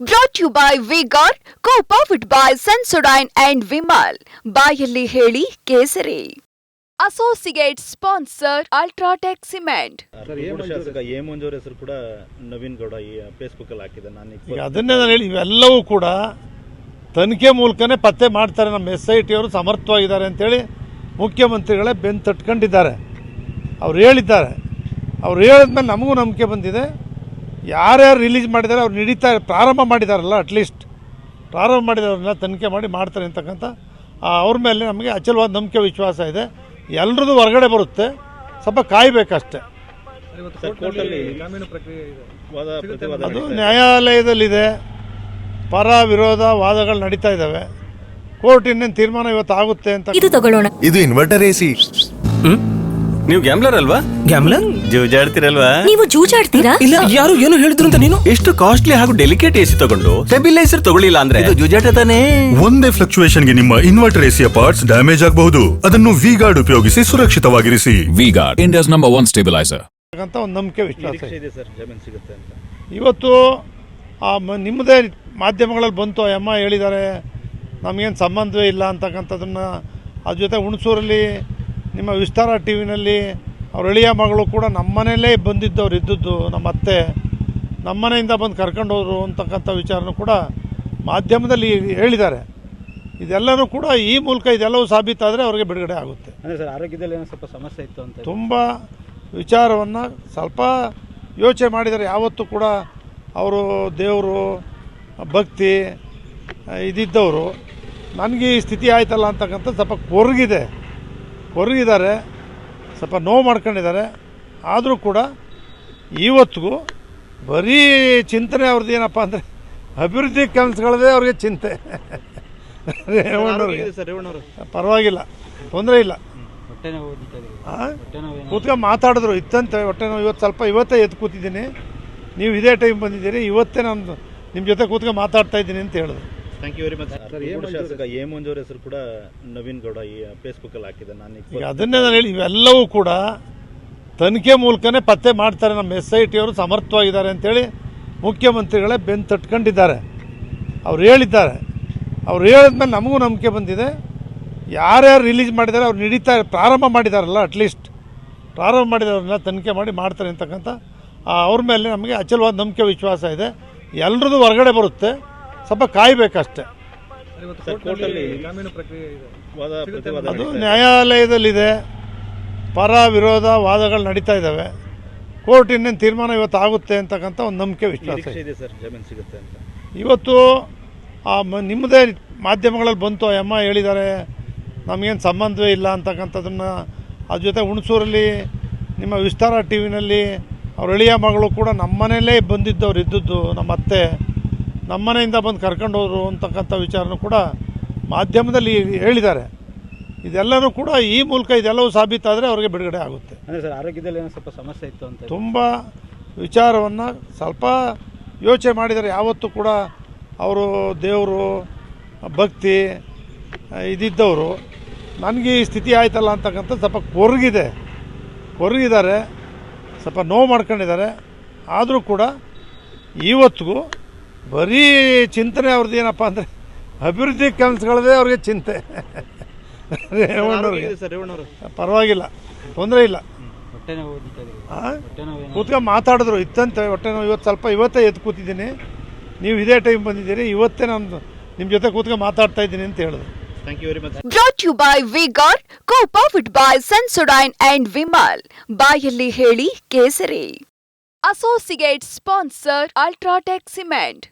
Brought you by V Guard co powered by Sensodyne and Vimal ಬಾಯಲ್ಲಿ ಹೇಳಿ ಕೇಸರಿ. Associate sponsor UltraTech cement Arkalgud ಶಾಸಕ A Manzoor ಹೆಸರು ಕೂಡ ನವೀನ್ ಗೌಡ ಈ ಫೇಸ್ಬುಕ್ ಅಲ್ಲಿ ಹಾಕಿದೆ ನಾನು ಈಗ ಅದನ್ನೇ ನಾನು ಹೇಳಿ ಇವೆಲ್ಲವೂ ಕೂಡ ತನಿಖೆ ಮೂಲಕನೇ ಪತ್ತೆ ಮಾಡ್ತಾರೆ. ನಮ್ಮ ಎಸ್ ಐ ಟಿ ಅವರು ಸಮರ್ಥವಾಗಿದ್ದಾರೆ ಅಂತೇಳಿ ಮುಖ್ಯಮಂತ್ರಿಗಳೇ ಬೆನ್ ತಟ್ಕೊಂಡಿದ್ದಾರೆ. ಅವ್ರು ಹೇಳಿದ್ದಾರೆ. ಅವ್ರು ಹೇಳಿದ್ಮೇಲೆ ನಮಗೂ ನಂಬಿಕೆ ಬಂದಿದೆ. ಯಾರ್ಯಾರು ರಿಲೀಸ್ ಮಾಡಿದ್ದಾರೆ ಅವ್ರು ನಡೀತಾ ಪ್ರಾರಂಭ ಮಾಡಿದಾರಲ್ಲ ಅಟ್ಲೀಸ್ಟ್ ಪ್ರಾರಂಭ ಮಾಡಿದವ್ರನ್ನ ತನಿಖೆ ಮಾಡಿ ಮಾಡ್ತಾರೆ ಅಂತಕ್ಕಂಥ ಆ, ಅವ್ರ ಮೇಲೆ ನಮಗೆ ಅಚಲವಾದ ನಂಬಿಕೆ ವಿಶ್ವಾಸ ಇದೆ. ಎಲ್ರದ್ದು ಹೊರಗಡೆ ಬರುತ್ತೆ. ಸ್ವಲ್ಪ ಕಾಯಬೇಕಷ್ಟೆ. ಅದು ನ್ಯಾಯಾಲಯದಲ್ಲಿದೆ. ಪರ ವಿರೋಧ ವಾದಗಳು ನಡೀತಾ ಇದ್ದಾವೆ ಕೋರ್ಟ್ ಇನ್ನೇನು ತೀರ್ಮಾನ ಇವತ್ತು ಆಗುತ್ತೆ ಅಂತ ಇದು ತಗೊಳ್ಳೋಣ. ಇದು ಇನ್ವರ್ಟರ್ ಎಸಿ ನೀವು ಗ್ಯಾಮ್ಲರ್ ಅಲ್ವಾ? ಗ್ಯಾಮ್ಲರ್ ಜೂಜಾಡ್ತಿರಲ್ವಾ? ನೀವು ಜೂಜಾಡ್ತೀರಾ? ಇಲ್ಲ ಯಾರು ಏನು ಹೇಳಿದ್ರು ಅಂತ ನೀನು? ಎಷ್ಟು ಕಾಸ್ಟ್ಲಿ ಹಾಗೂ ಡೆಲಿಕೇಟ್ ಎಸಿ ತಗೊಂಡು ಸ್ಟೆಬಿಲೈಸರ್ ತಗೊಳ್ಳಿಲ್ಲ ಅಂದ್ರೆ? ಇದು ಜೂಜಾಟ ತಾನೇ. ಒಂದೇ ಫ್ಲಕ್ಚುಯೇಷನ್ಗೆ ನಿಮ್ಮ ಇನ್ವರ್ಟರ್ ಎಸಿಯ ಪಾರ್ಟ್ಸ್ ಡ್ಯಾಮೇಜ್ ಆಗಬಹುದು. ಅದನ್ನು ವಿ ಗಾರ್ಡ್ ಉಪಯೋಗಿಸಿ ಸುರಕ್ಷಿತವಾಗಿರಿಸಿ. V Guard India's number 1 stabiliser ಅಂತ ಒಂದು ನಂಬಿಕೆ ವಿಶ್ವಾಸ ಇದೆ. ಸರ್ ಜಮೀನು ಸಿಗುತ್ತೆ ಅಂತ. ಇವತ್ತು ಆ ನಿಮ್ಮದೇ ಮಾಧ್ಯಮಗಳಲ್ಲಿ ಬಂತು ಆ ಅಮ್ಮ ಹೇಳಿದ್ದಾರೆ ನಮಗೇನು ಸಂಬಂಧವೇ ಇಲ್ಲ ಅಂತಕ್ಕಂಥದ್ದನ್ನು ಅದ್ರ ಜೊತೆ ಹುಣಸೂರಲ್ಲಿ ನಿಮ್ಮ ವಿಸ್ತಾರ ಟಿ ವಿನಲ್ಲಿ ಅವ್ರ ಎಳೆಯ ಮಗಳು ಕೂಡ ನಮ್ಮನೇಲೇ ಬಂದಿದ್ದವ್ರು ಇದ್ದದ್ದು ನಮ್ಮ ಅತ್ತೆ. ನಮ್ಮನೆಯಿಂದ ಬಂದು ಕರ್ಕೊಂಡು ಹೋದರು ಅಂತಕ್ಕಂಥ ವಿಚಾರನೂ ಕೂಡ ಮಾಧ್ಯಮದಲ್ಲಿ ಹೇಳಿದ್ದಾರೆ. ಇದೆಲ್ಲನೂ ಕೂಡ ಈ ಮೂಲಕ ಇದೆಲ್ಲವೂ ಸಾಬೀತಾದರೆ ಅವರಿಗೆ ಬಿಡುಗಡೆ ಆಗುತ್ತೆ. ಅಂದ್ರೆ ಸರ್ ಆರೋಗ್ಯದಲ್ಲಿ ಏನೋ ಸ್ವಲ್ಪ ಸಮಸ್ಯೆ ಇತ್ತು ಅಂತ ತುಂಬ ವಿಚಾರವನ್ನು ಸ್ವಲ್ಪ ಯೋಚನೆ ಮಾಡಿದರೆ ಯಾವತ್ತೂ ಕೂಡ ಅವರು ದೇವರು ಭಕ್ತಿ ಇದಿದ್ದವರು. ನನಗೆ ಈ ಸ್ಥಿತಿ ಆಯ್ತಲ್ಲ ಅಂತಕ್ಕಂಥ ಸ್ವಲ್ಪ ಕೊರಗಿದೆ. ಕೊರಗಿದ್ದಾರೆ ಸ್ವಲ್ಪ ನೋವು ಮಾಡ್ಕೊಂಡಿದ್ದಾರೆ. ಆದರೂ ಕೂಡ ಇವತ್ತಿಗೂ ಬರೀ ಚಿಂತನೆ ಅವ್ರದ್ದು ಏನಪ್ಪ ಅಂದರೆ ಅಭಿವೃದ್ಧಿ ಕೆಲಸಗಳದೇ ಅವ್ರಿಗೆ ಚಿಂತೆ. ರೇವಣ್ಣವ್ರಿಗೆ. ಪರವಾಗಿಲ್ಲ ತೊಂದರೆ ಇಲ್ಲ. ಕೂತ್ಕೊಂಡು ಮಾತಾಡಿದ್ರು ಇತ್ತಂತೆ ಹೊಟ್ಟೆ ನೋವು. ಇವತ್ತು ಸ್ವಲ್ಪ ಇವತ್ತೇ ಎದ್ದು ಕೂತಿದ್ದೀನಿ. ನೀವು ಇದೇ ಟೈಮ್ ಬಂದಿದ್ದೀರಿ ಇವತ್ತೇ ನಾನು ನಿಮ್ಮ ಜೊತೆ ಕೂತ್ಕೊಂಡು ಮಾತಾಡ್ತಾ ಇದ್ದೀನಿ ಅಂತ ಹೇಳಿದ್ರು. Thank you very much Arkalgud ಶಾಸಕ ಎ ಮಂಜೂರ್ ಹೆಸರು ಕೂಡ ನವೀನ್ ಗೌಡ ಈ ಫೇಸ್ಬುಕ್ ಅಲ್ಲಿ ಹಾಕಿದೆ ನಾನು ಈಗ ಅದನ್ನೇ ನಾನು ಹೇಳಿ ಇವೆಲ್ಲವೂ ಕೂಡ ತನಿಖೆ ಮೂಲಕನೇ ಪತ್ತೆ ಮಾಡ್ತಾರೆ. ನಮ್ಮ ಎಸ್ ಐ ಟಿ ಅವರು ಸಮರ್ಥವಾಗಿದ್ದಾರೆ ಅಂತೇಳಿ ಮುಖ್ಯಮಂತ್ರಿಗಳೇ ಬೆನ್ನು ತಟ್ಕೊಂಡಿದ್ದಾರೆ. ಅವ್ರು ಹೇಳಿದ್ದಾರೆ. ಅವ್ರು ಹೇಳಿದ್ಮೇಲೆ ನಮಗೂ ನಂಬಿಕೆ ಬಂದಿದೆ. ಯಾರ್ಯಾರು ರಿಲೀಸ್ ಮಾಡಿದ್ದಾರೆ ಅವ್ರು ನಡೀತಾ ಪ್ರಾರಂಭ ಮಾಡಿದಾರಲ್ಲ ಅಟ್ಲೀಸ್ಟ್ ಪ್ರಾರಂಭ ಮಾಡಿದವ್ರನ್ನ ತನಿಖೆ ಮಾಡಿ ಮಾಡ್ತಾರೆ ಅಂತಕ್ಕಂಥ ಅವ್ರ ಮೇಲೆ ನಮಗೆ ಅಚಲವಾದ ನಂಬಿಕೆ ವಿಶ್ವಾಸ ಇದೆ. ಎಲ್ರದ್ದು ಹೊರಗಡೆ ಬರುತ್ತೆ. ಸ್ವಲ್ಪ ಕಾಯಬೇಕಷ್ಟೆ. ಅದು. ನ್ಯಾಯಾಲಯದಲ್ಲಿದೆ. ಪರ ವಿರೋಧ ವಾದಗಳು ನಡೀತಾ ಇದ್ದಾವೆ ಕೋರ್ಟ್ ಇನ್ನೇನು ತೀರ್ಮಾನ ಇವತ್ತು ಆಗುತ್ತೆ ಅಂತಕ್ಕಂಥ ಒಂದು ನಂಬಿಕೆ ವಿಶ್ವಾಸ ಇದೆ. ಇದೆ ಸರ್ ಜಮೀನು ಸಿಗುತ್ತೆ ಅಂತ. ಇವತ್ತು ಆ ಮ- ನಿಮ್ಮದೇ ಮಾಧ್ಯಮಗಳಲ್ಲಿ ಬಂತು ಎಮ್ಮ ಅಮ್ಮ ಹೇಳಿದ್ದಾರೆ ನಮಗೇನು ಸಂಬಂಧವೇ ಇಲ್ಲ ಅಂತಕ್ಕಂಥದ್ದನ್ನು ಅದ್ರ ಜೊತೆ ಹುಣಸೂರಲ್ಲಿ ನಿಮ್ಮ ವಿಸ್ತಾರ ಟಿ ವಿನಲ್ಲಿ ಅವ್ರ ಎಳೆಯ ಮಗಳು ಕೂಡ ನಮ್ಮ ಮನೆಯಲ್ಲೇ ಬಂದಿದ್ದವ್ರು ಇದ್ದದ್ದು ನಮ್ಮ ಅತ್ತೆ ನಮ್ಮನೆಯಿಂದ ಬಂದು ಕರ್ಕೊಂಡು ಹೋದರು ಅಂತಕ್ಕಂಥ ವಿಚಾರನೂ ಕೂಡ ಮಾಧ್ಯಮದಲ್ಲಿ ಹೇಳಿದ್ದಾರೆ. ಇದೆಲ್ಲರೂ ಕೂಡ ಈ ಮೂಲಕ ಇದೆಲ್ಲವೂ ಸಾಬೀತಾದರೆ ಅವರಿಗೆ ಬಿಡುಗಡೆ ಆಗುತ್ತೆ. ಅಂದ್ರೆ ಸರ್ ಆರೋಗ್ಯದಲ್ಲಿ ಏನೋ ಸ್ವಲ್ಪ ಸಮಸ್ಯೆ ಇತ್ತು ಅಂತ ತುಂಬ ವಿಚಾರವನ್ನು ಸ್ವಲ್ಪ ಯೋಚನೆ ಮಾಡಿದರೆ ಯಾವತ್ತೂ ಕೂಡ ಅವರು ದೇವರು ಭಕ್ತಿ ಇದಿದ್ದವರು ನನಗೆ ಈ ಸ್ಥಿತಿ ಆಯ್ತಲ್ಲ ಅಂತಕ್ಕಂಥ ಸ್ವಲ್ಪ ಕೊರಗಿದೆ. ಕೊರಗಿದ್ದಾರೆ ಸ್ವಲ್ಪ ನೋವು ಮಾಡ್ಕೊಂಡಿದ್ದಾರೆ. ಆದರೂ ಕೂಡ ಇವತ್ತಿಗೂ ಬರೀ ಚಿಂತನೆ ಅವ್ರದ್ದು ಏನಪ್ಪ ಅಂದರೆ ಅಭಿವೃದ್ಧಿ ಕೆಲಸಗಳದೇ ಅವ್ರಿಗೆ ಚಿಂತೆ. ರೇವಣ್ಣವ್ರಿಗೆ ಪರವಾಗಿಲ್ಲ. ತೊಂದರೆ ಇಲ್ಲ. ಕೂತ್ಕೊಂಡು ಮಾತಾಡಿದ್ರು ಇತ್ತಂತೆ ಹೊಟ್ಟೆ ನೋವು. ಇವತ್ತು ಸ್ವಲ್ಪ ಇವತ್ತೇ ಎದ್ದು ಕೂತಿದ್ದೀನಿ. ನೀವು ಇದೇ ಟೈಮ್ ಬಂದಿದ್ದೀರಿ ಇವತ್ತೇ ನಾನು ನಿಮ್ಮ ಜೊತೆ ಕೂತ್ಕೊಂಡು ಮಾತಾಡ್ತಾ ಇದ್ದೀನಿ ಅಂತ ಹೇಳಿದ್ರು. Thank you brought by V Guard co powered by Sensodyne and Vimal ಬಾಯಲ್ಲಿ ಹೇಳಿ ಕೇಸರಿ. Associate sponsor UltraTech cement